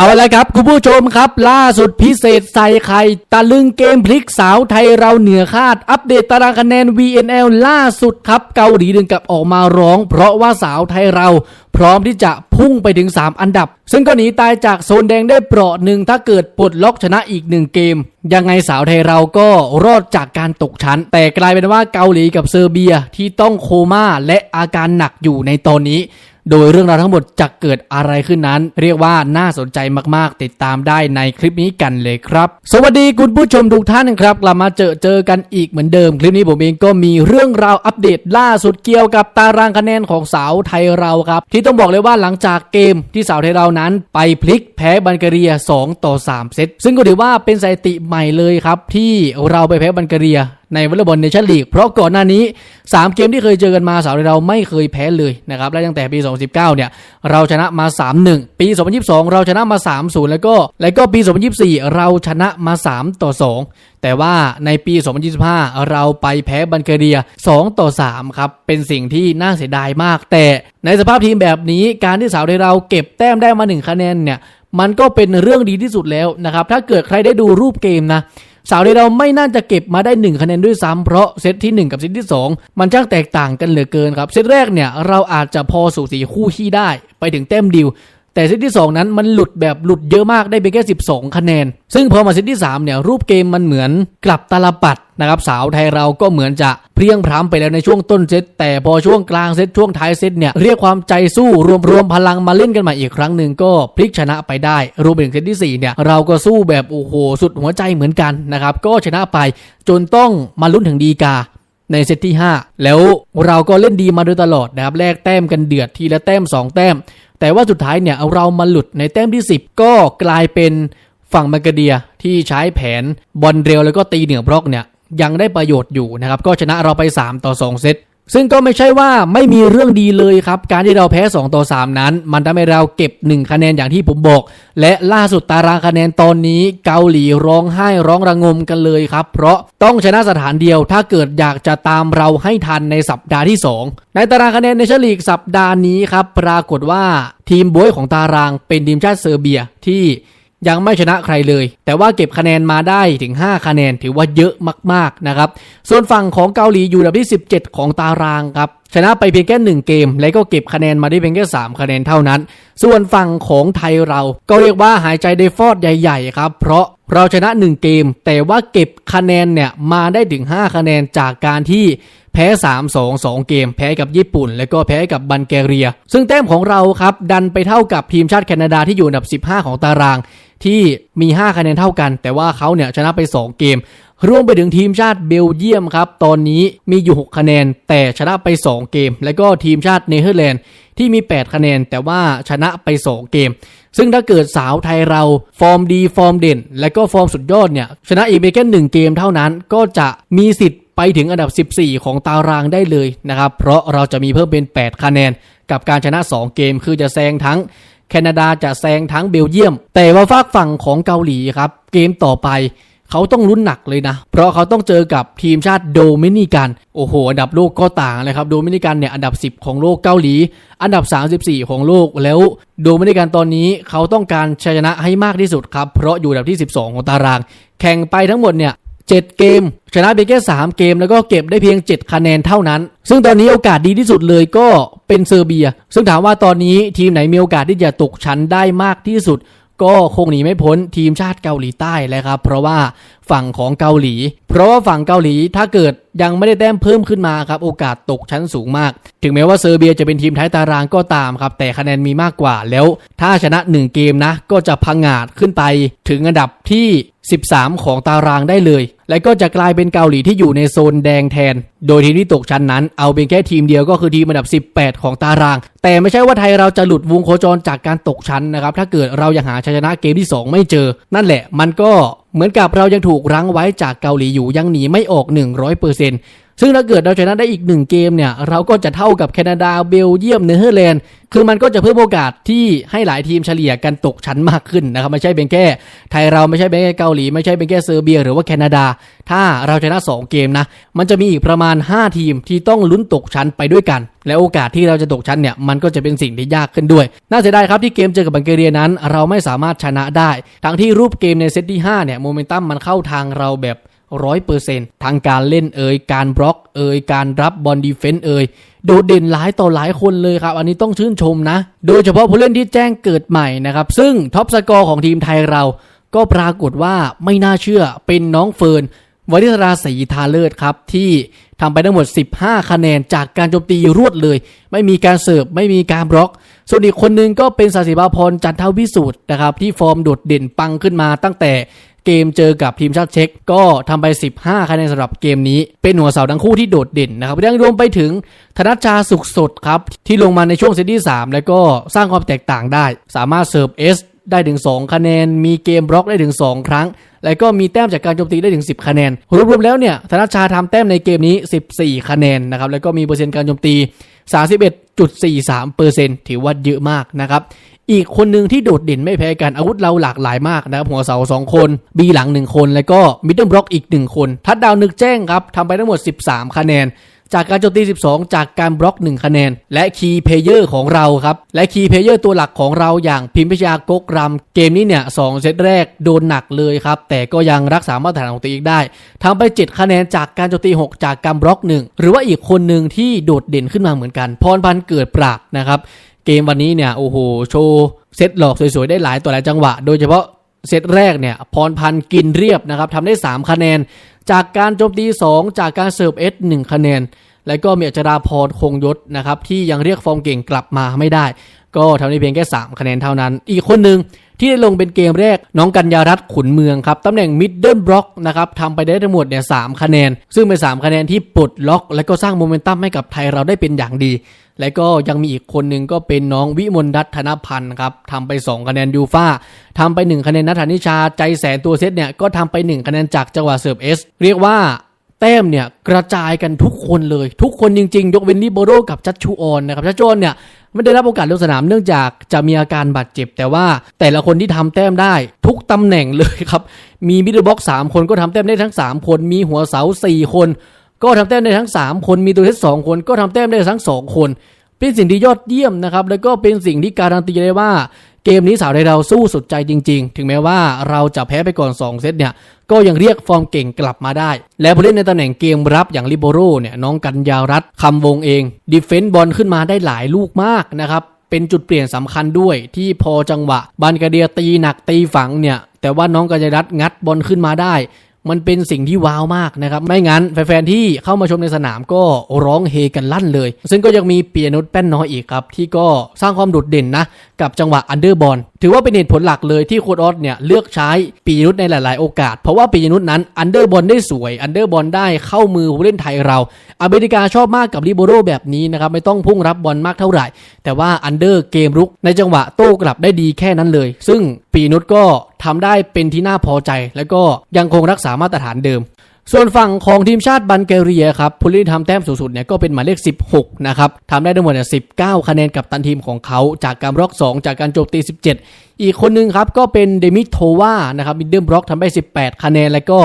เอาละครับ คุณผู้ชมครับ ล่าสุดพิเศษใส่ไข่ตะลึงเกมพลิกสาวไทยเราเหนือคาด อัปเดตตารางคะแนน VNL ล่าสุดครับ เกาหลีถึงกับออกมาร้อง เพราะว่าสาวไทยเราพร้อมที่จะพุ่งไปถึง 3 อันดับ ซึ่งก็หนีตายจากโซนแดงได้เปราะหนึ่งถ้าเกิดปลดล็อกชนะอีกหนึ่งเกม ยังไงสาวไทยเราก็รอดจากการตกชั้น แต่กลายเป็นว่าเกาหลีกับเซอร์เบียที่ต้องโคม่าและอาการหนักอยู่ในตอนนี้ โดยเรื่องราวทั้งหมดจะเกิดอะไรขึ้นนั้น เรียกว่าน่าสนใจมากๆ ติดตามได้ในคลิปนี้กันเลยครับ สวัสดีคุณผู้ชมทุกท่านครับกลับมาเจอเจอกันอีกเหมือนเดิม คลิปนี้ผมเองก็มีเรื่องราวอัปเดตล่าสุดเกี่ยวกับตารางคะแนนของสาวไทยเราครับ ที่ต้องบอกเลยว่าหลังจากเกมที่สาวไทยเรานั้น ไปพลิกแพ้บัลแกเรีย 2 ต่อ 3 เซตซึ่งก็ถือว่าเป็นสถิติใหม่เลยครับที่เราไปแพ้บัลแกเรียในวอลเลย์บอลเนชั่นลีกเพราะก่อนหน้านี้ 3 เกมที่เคยเจอกันมาสาวไทยเราไม่เคยแพ้เลยนะครับและตั้งแต่ปี 2019 เนี่ยเราชนะมา 3-1 ปี 2022 เราชนะมา 3-0 แล้วก็แล้วก็ปี 2024 เราชนะมา 3 ต่อ 2 แต่ว่าในปี 2025 เราไปแพ้บัลแกเรีย 2 ต่อ 3 ครับ เป็นสิ่งที่น่าเสียดายมาก แต่ในสภาพทีมแบบนี้การที่สาวไทยเราเก็บแต้มได้มา 1 คะแนนเนี่ยมันก็เป็นเรื่องดีที่สุดแล้วนะครับถ้าเกิดใครได้ดูรูปเกมนะ สาวไทยเราไม่น่าจะเก็บมาได้ 1 คะแนนด้วยซ้ำเพราะเซตที่ 1 กับเซตที่ 2 มันช่างแตกต่างกันเหลือเกินครับ เซตแรกเนี่ยเราอาจจะพอสูสีคู่ขี้ได้ ไปถึงแต้มดิว แต่เซตที่ 2 นั้นมันหลุดแบบหลุดเยอะมากได้เพียงแค่ 12 คะแนน ซึ่งพอมาเซตที่ 3 เนี่ย รูปเกมมันเหมือนกลับตาลปัดนะครับสาวไทยเราก็เหมือนจะเพลียงพร้ำไปแล้วในช่วงต้นเซตแต่พอช่วงกลางเซตช่วงท้ายเซตเนี่ยเรียกความใจสู้รวมรวมพลังมาเล่นกันใหม่อีกครั้งหนึ่งก็พลิกชนะไปได้ รวมไปถึงเซตที่4เนี่ยเราก็สู้แบบโอ้โหสุดหัวใจเหมือนกันนะครับก็ชนะไปจนต้องมาลุ้นถึงดีกา ในเซตที่ 5 แล้วเราก็เล่นดีมาโดยตลอดนะครับแลกแต้มกันเดือดทีละแต้ม 2 แต้ม แต่ว่าสุดท้ายเนี่ยเอาเรามาหลุดในแต้มที่ 10 ก็กลายเป็นฝั่งมากเดียที่ใช้แผนบอลเร็วแล้วก็ตีเหนือบล็อกเนี่ยยังได้ประโยชน์อยู่นะครับก็ชนะเราไป 3 ต่อ 2 เซต ซึ่งก็ไม่ใช่ว่าไม่มีเรื่องดีเลยครับ การที่เราแพ้ 2 ต่อ 3 นั้น มันทำให้เราเก็บ 1 คะแนนอย่างที่ผมบอก และล่าสุดตารางคะแนนตอนนี้เกาหลีร้องไห้ร้องระงมกันเลยครับ เพราะต้องชนะสถานเดียวถ้าเกิดอยากจะตามเราให้ทันในสัปดาห์ที่ 2 ในตารางคะแนนในเชลีกสัปดาห์นี้ครับปรากฏว่าทีมบวยของตารางเป็นทีมชาติเซอร์เบียที่ ยังไม่ชนะใครเลย แต่ว่าเก็บคะแนนมาได้ถึง 5 คะแนนถือว่าเยอะมากๆนะครับ ส่วนฝั่งของเกาหลีอยู่อันดับที่ 17 ของตารางครับชนะไปเพียงแค่1เกม และก็เก็บคะแนนมาได้เพียงแค่3คะแนนเท่านั้น ส่วนฝั่งของไทยเรา ก็เรียกว่าหายใจได้ฟอดใหญ่ๆครับ เพราะเราชนะ 1 เกม แต่ว่าเก็บคะแนนเนี่ยมาได้ถึง 5 คะแนนจากการที่แพ้ 3 2 2 เกม แพ้กับญี่ปุ่น และก็แพ้กับบัลแกเรีย ซึ่งแต้มของเราครับดันไปเท่ากับทีมชาติแคนาดาที่อยู่อันดับ 15 ของตาราง ที่มี 5 คะแนนเท่ากัน แต่ว่าเขาเนี่ยชนะไป 2 เกม รวมไปถึงทีมชาติเบลเยียมครับ ตอนนี้มีอยู่ 6 คะแนน แต่ชนะไป 2 เกม และก็ทีมชาติเนเธอร์แลนด์ที่มี 8 คะแนน แต่ว่าชนะไป 2 เกม ซึ่งถ้าเกิดสาวไทยเราฟอร์มดีฟอร์มเด่น และก็ฟอร์มสุดยอดเนี่ยชนะอีกเพียงแค่หนึ่งเกมเท่านั้นก็จะมีสิทธิ์ไปถึงอันดับ 14 ของตารางได้เลยนะครับ เพราะเราจะมีเพิ่มเป็น 8 คะแนน กับการชนะ 2 เกม คือจะแซงทั้ง แคนาดาจะแซงทั้งเบลเยียม แต่ว่าฝากฝั่งของเกาหลีครับเกมต่อไปเขาต้องลุ้นหนักเลยนะ เพราะเขาต้องเจอกับทีมชาติโดมินิกัน โอ้โห อันดับโลกก็ต่างเลยครับ โดมินิกันเนี่ยอันดับ 10 ของโลกเกาหลี อันดับ 34 ของโลก แล้วโดมินิกันตอนนี้เขาต้องการชัยชนะให้มากที่สุดครับ เพราะอยู่อันดับที่ 12 ของตาราง แข่งไปทั้งหมดเนี่ย 7 เกม ชนะไปแค่3เกม แล้วก็เก็บได้เพียง 7 คะแนนเท่านั้น ซึ่งตอนนี้โอกาสดีที่สุดเลยก็เป็นเซอร์เบีย ซึ่งถามว่าตอนนี้ทีมไหนมีโอกาสที่จะตกชั้นได้มากที่สุดก็คงหนีไม่พ้นทีมชาติเกาหลีใต้แล้วครับ เพราะว่าฝั่งของเกาหลี เพราะว่าฝั่งเกาหลีถ้าเกิดยังไม่ได้แต้มเพิ่มขึ้นมาครับโอกาสตกชั้นสูงมาก ถึงแม้ว่าเซอร์เบียจะเป็นทีมท้ายตารางก็ตามครับ แต่คะแนนมีมากกว่าแล้ว ถ้าชนะ 1 เกมนะ ก็จะพังงาดขึ้นไปถึงอันดับที่ 13 ของตารางได้เลย และก็จะกลายเป็นเกาหลีที่อยู่ในโซนแดงแทน โดยทีมที่ตกชั้นนั้น เอาเป็นแค่ทีมเดียวก็คือทีมอันดับ 18 ของตาราง แต่ไม่ใช่ว่าไทยเราจะหลุดวงโคจรจากการตกชั้นนะครับ ถ้าเกิดเรายังหาชัยชนะเกมที่ 2 ไม่เจอ นั่นแหละมันก็เหมือนกับเรายังถูกรั้งไว้จากเกาหลีอยู่ยังหนีไม่ออก 100% ซึ่งถ้าเกิดเราชนะได้อีกหนึ่งเกมเนี่ย เราก็จะเท่ากับแคนาดาเบลเยียมเนเธอร์แลนด์คือมันก็จะเพิ่มโอกาสที่ให้หลายทีมเฉลี่ยกันตกชั้นมากขึ้นนะครับไม่ใช่เป็นแค่ไทยเราไม่ใช่เป็นแค่เกาหลีไม่ใช่เป็นแค่เซอร์เบีย หรือว่าแคนาดา ถ้าเราชนะ 2 เกมนะ มันจะมีอีกประมาณ 5 ทีมที่ต้องลุ้นตกชั้นไปด้วยกัน และโอกาสที่เราจะตกชั้นเนี่ยมันก็จะเป็นสิ่งที่ยากขึ้นด้วย น่าเสียดายครับที่เกมเจอกับบังเกเรียนั้น เราไม่สามารถชนะได้ ทั้งที่รูปเกมในเซตที่5เนี่ยโมเมนตัมมันเข้าทางเราแบบ ร้อยเปอร์เซ็นต์ทางการเล่นเอ่ยการบล็อกเอ่ยการรับบอลดีเฟนต์เอ่ยโดดเด่นหลายต่อหลายคนเลยครับ อันนี้ต้องชื่นชมนะ โดยเฉพาะผู้เล่นที่แจ้งเกิดใหม่นะครับ ซึ่งท็อปสกอร์ของทีมไทยเรา ก็ปรากฏว่าไม่น่าเชื่อเป็นน้องเฟิร์นวริศราศรีทาเลิศครับ ที่ทำไปทั้งหมด 15 คะแนนจากการโจมตีรวดเลย ไม่มีการเสิร์ฟไม่มีการบล็อก ส่วนอีกคนนึงก็เป็นสาสิบาพรจันทวิสูตรนะครับ ที่ฟอร์มโดดเด่นปังขึ้นมาตั้งแต่ เกมเจอกับทีมชาติเช็กก็ทำไป 15คะแนนสำหรับเกมนี้ เป็นหัวเสาทั้งคู่ที่โดดเด่นนะครับยังรวมไปถึงธนชชาสุขสดครับ ที่ลงมาในช่วงเซตที่ 3 แล้วก็สร้างความแตกต่างได้ สามารถเสิร์ฟเอสได้ถึง 2 คะแนน มีเกมบล็อกได้ถึง 2 ครั้ง แล้วก็มีแต้มจากการโจมตีได้ถึง 10 คะแนน รวมๆแล้วเนี่ย ธนชชาทำแต้มในเกมนี้ 14 คะแนนนะครับ แล้วก็มีเปอร์เซ็นต์การโจมตี 31.43เปอร์เซ็นต์ถือว่าเยอะมากนะครับ อีกคนหนึ่งที่โดดเด่นไม่แพ้กันอาวุธเราหลากหลายมากนะครับหัวเสา 2 คน บีหลัง 1 คน แล้วก็มิดเดิลบล็อกอีก 1 คน ทัดดาวนึกแจ้งครับทำไปทั้งหมด 13 คะแนน จากการโจมตี 12 จากการบล็อก 1 คะแนน และคีย์เพเยอร์ของเราครับ และคีย์เพเยอร์ตัวหลักของเราอย่างพิมพิชยากกรำเกมนี้เนี่ยสองเซตแรกโดนหนักเลยครับ แต่ก็ยังรักษามาตรฐานของตัวเองได้ทำไป 7 คะแนนจากการโจมตี 6 จากการบล็อก 1 หรือว่าอีกคนหนึ่งที่โดดเด่นขึ้นมาเหมือนกัน พรพันธ์เกิดปราบนะครับ เกมวันนี้เนี่ยโอ้โหโชว์เซตหลอกสวยๆได้หลายต่อหลายจังหวะ โดยเฉพาะเซตแรกเนี่ยพรพันธ์กินเรียบนะครับทำได้ 3 คะแนน จากการโจมตี 2 จากการเสิร์ฟเอสหคะแนน และก็เมียจราพรคงยศนะครับที่ยังเรียกฟอร์มเก่งกลับมาไม่ได้ ก็ทำได้เพียงแค่ 3 คะแนนเท่านั้น อีกคนหนึ่งที่ได้ลงเป็นเกมแรกน้องกัญญารัตน์ขุนเมืองครับตำแหน่งมิดเดิลบล็อกนะครับทำไปได้ทั้งหมดเนี่ยสคะแนน ซึ่งเป็น 3 คะแนนที่ปลดล็อก และก็สร้างโมเมนตัมให้กับไทยเราได้เป็นอย่างดี และก็ยังมีอีกคนหนึ่งก็เป็นน้องวิมลรัตน์ธนพันธ์ครับทำไป 2 คะแนนยูฟ่าทำไป 1 คะแนนนัทธานิชาใจแสนตัวเซตเนี่ยก็ทำไป 1 คะแนนจากจังหวะเสิร์ฟเอสเรียกว่า แต้มเนี่ยกระจายกันทุกคนเลย ทุกคนจริง ๆ ยกเว้นลิโบโรกับชัชชูออนนะครับชัชชูออนเนี่ยไม่ได้รับโอกาสลงสนามเนื่องจากจะมีอาการบาดเจ็บ แต่ว่าแต่ละคนที่ทำแต้มได้ ทุกตำแหน่งเลยครับ มีมิดเดิลบ็อกสามคนก็ทำแต้มได้ทั้ง 3 คน มีหัวเสา 4 คน ก็ทำแต้มได้ทั้ง 3 คน มีตัวเซตสองคน ก็ทำแต้มได้ทั้ง 2 คน เป็นสิ่งที่ยอดเยี่ยมนะครับแล้วก็เป็นสิ่งที่การันตีได้ว่า เกมนี้สาวไทยเราสู้สุดใจจริง ๆ ถึงแม้ว่าเราจะแพ้ไปก่อน 2 เซตเนี่ย ก็ยังเรียกฟอร์มเก่งกลับมาได้ และผู้เล่นในตำแหน่งเกมรับอย่างลิโบโรเนี่ยน้องกัญยารัตคำวงเองดิเฟนต์บอลขึ้นมาได้หลายลูกมากนะครับเป็นจุดเปลี่ยนสำคัญด้วยที่พอจังหวะบันกาเดียตีหนักตีฝังเนี่ย แต่ว่าน้องกัญญารัตงัดบอลขึ้นมาได้ มันเป็นสิ่งที่ว้าวมากนะครับ ไม่งั้นแฟนๆที่เข้ามาชมในสนามก็ร้องเฮกันลั่นเลย ซึ่งก็ยังมีเปียนุชแป้นน้อยอีกครับ ที่ก็สร้างความโดดเด่นนะ กับจังหวะอันเดอร์บอลถือว่าเป็นเหตุผลหลักเลยที่โคดออสเนี่ยเลือกใช้ปียนุชในหลาย ๆ โอกาส เพราะว่าปียนุชนั้นอันเดอร์บอลได้สวยอันเดอร์บอลได้เข้ามือผู้เล่นไทยเรา อเมริกาชอบมากกับลิโบโรแบบนี้นะครับไม่ต้องพุ่งรับบอลมากเท่าไหร่ แต่ว่าอันเดอร์เกมรุกในจังหวะโต้กลับได้ดีแค่นั้นเลย ซึ่งปียนุชก็ ทำได้เป็นที่น่าพอใจ และก็ยังคงรักษามาตรฐานเดิม ส่วนฝั่งของทีมชาติบัลแกเรียครับผู้เล่นที่ทำแต้มสูงสุดเนี่ยก็เป็นหมายเลข 16 นะครับทำได้ทั้งหมดเนี่ย19 คะแนนกับตันทีมของเขา จากการบล็อก 2 จากการโจมตี 17 อีกคนนึงครับก็เป็นเดมิโทวานะครับมิดเดิลบล็อกทำไป 18 คะแนน แล้วก็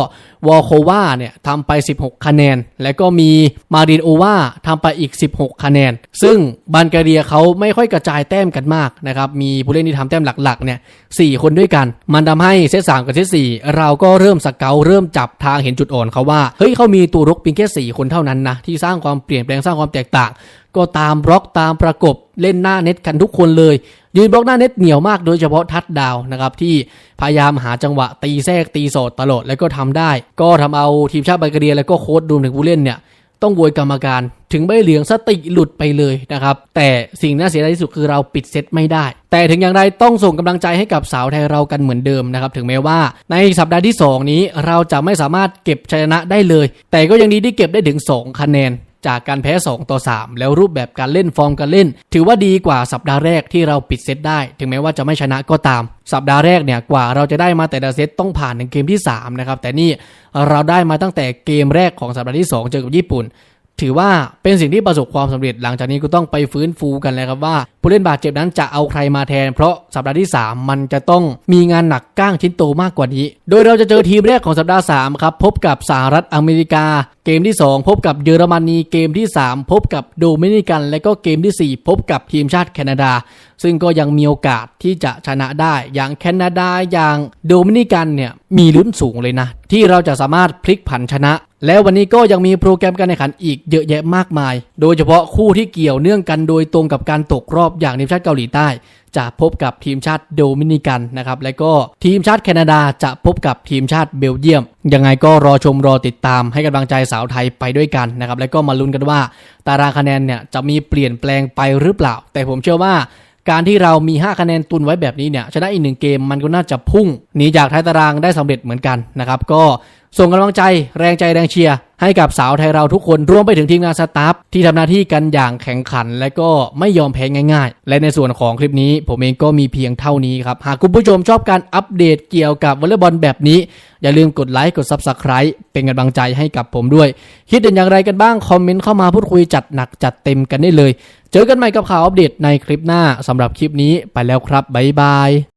วอลโควาเนี่ยทำไป 16 คะแนน แล้วก็มีมารินโอวาทำไปอีก 16 คะแนน ซึ่งบัลแกเรียเขาไม่ค่อยกระจายแต้มกันมากนะครับ มีผู้เล่นที่ทำแต้มหลักๆเนี่ยสี่คนด้วยกัน มันทำให้เซตสามกับเซตสี่เราก็เริ่มสเกลเริ่มจับทางเห็นจุดอ่อนเขาว่า เฮ้ยเขามีตัวรุกเพียงแค่สี่คนเท่านั้นนะที่สร้างความเปลี่ยนแปลงสร้างความแตกต่าง ก็ตามบล็อกตามประกบเล่นหน้าเน็ตกันทุกคนเลย ยืนบล็อกหน้าเน็ตเหนียวมากโดยเฉพาะทัดดาวนะครับที่พยายามหาจังหวะตีแทรกตีโสดตลอดแล้วก็ทำได้ ก็ทำเอาทีมชาติบัลแกเรียแล้วก็โค้ชรวมถึงผู้เล่นเนี่ยต้องโวยกรรมการถึงใบเหลืองสติหลุดไปเลยนะครับ แต่สิ่งน่าเสียดายที่สุดคือเราปิดเซตไม่ได้ แต่ถึงอย่างไรต้องส่งกำลังใจให้กับสาวไทยเรากันเหมือนเดิมนะครับ ถึงแม้ว่าในสัปดาห์ที่ 2 นี้เราจะไม่สามารถเก็บชัยชนะได้เลย แต่ก็ยังดีที่เก็บได้ถึง 2 คะแนน จากการแพ้ 2 ต่อ 3 แล้วรูปแบบการเล่นฟอร์มการเล่น ถือว่าดีกว่าสัปดาห์แรกที่เราปิดเซตได้ ถึงแม้ว่าจะไม่ชนะก็ตาม สัปดาห์แรกเนี่ยกว่าเราจะได้มาแต่ละเซตต้องผ่านถึงเกมที่3นะครับแต่นี่เราได้มาตั้งแต่เกมแรกของสัปดาห์ที่ 2 เจอกับญี่ปุ่น ถือว่าเป็นสิ่งที่ประสบความสำเร็จหลังจากนี้ก็ต้องไปฟื้นฟูกันแล้วครับว่า ผู้เล่นบาดเจ็บนั้นจะเอาใครมาแทน เพราะสัปดาห์ที่ 3 มันจะต้องมีงานหนักก้างชิ้นโตมากกว่านี้ โดยเราจะเจอทีมแรกของสัปดาห์3ครับพบกับสหรัฐอเมริกา เกมที่ 2 พบกับเยอรมนีเกมที่ 3 พบกับโดมินิกัน และก็เกมทีสี่4 พบกับทีมชาติแคนาดา ซึ่งก็ยังมีโอกาสที่จะชนะได้ อย่างแคนาดาอย่างโดมินิกันเนี่ยมีลุ้นสูงเลยนะ ที่เราจะสามารถพลิกผันชนะ แล้ววันนี้ก็ยังมีโปรแกรมการแข่งขันอีกเยอะแยะมากมาย โดยเฉพาะคู่ที่เกี่ยวเนื่องกันโดยตรงกับการตกรอบอย่างทีมชาติเกาหลีใต้ จะพบกับทีมชาติโดมินิกันนะครับ และก็ทีมชาติแคนาดาจะพบกับทีมชาติเบลเยียม ยังไงก็รอชมรอติดตามให้กำลังใจสาวไทยไปด้วยกันนะครับ และก็มาลุ้นกันว่า ตารางคะแนนเนี่ยจะมีเปลี่ยนแปลงไปหรือเปล่า แต่ผมเชื่อว่าการที่เรามี 5 คะแนนตุนไว้แบบนี้เนี่ยชนะอีกหนึ่งเกมมันก็น่าจะพุ่งหนีจากท้ายตารางได้สำเร็จเหมือนกันนะครับ ก็ ส่งกำลังใจแรงใจแรงเชียร์ให้กับสาวไทยเราทุกคนรวมไปถึงทีมงานสตาฟที่ทำหน้าที่กันอย่างแข็งขัน และก็ไม่ยอมแพ้ง่าย ๆ และในส่วนของคลิปนี้ ผมเองก็มีเพียงเท่านี้ครับ หากคุณผู้ชมชอบการอัปเดตเกี่ยวกับวอลเลย์บอลแบบนี้ อย่าลืมกดไลค์กด Subscribe เป็นกำลังใจให้กับผมด้วย คิดเห็นอย่างไรกันบ้าง คอมเมนต์เข้ามาพูดคุยจัดหนักจัดเต็มกันได้เลย เจอกันใหม่กับข่าวอัปเดตในคลิปหน้าสำหรับคลิปนี้ไปแล้วครับบ๊ายบาย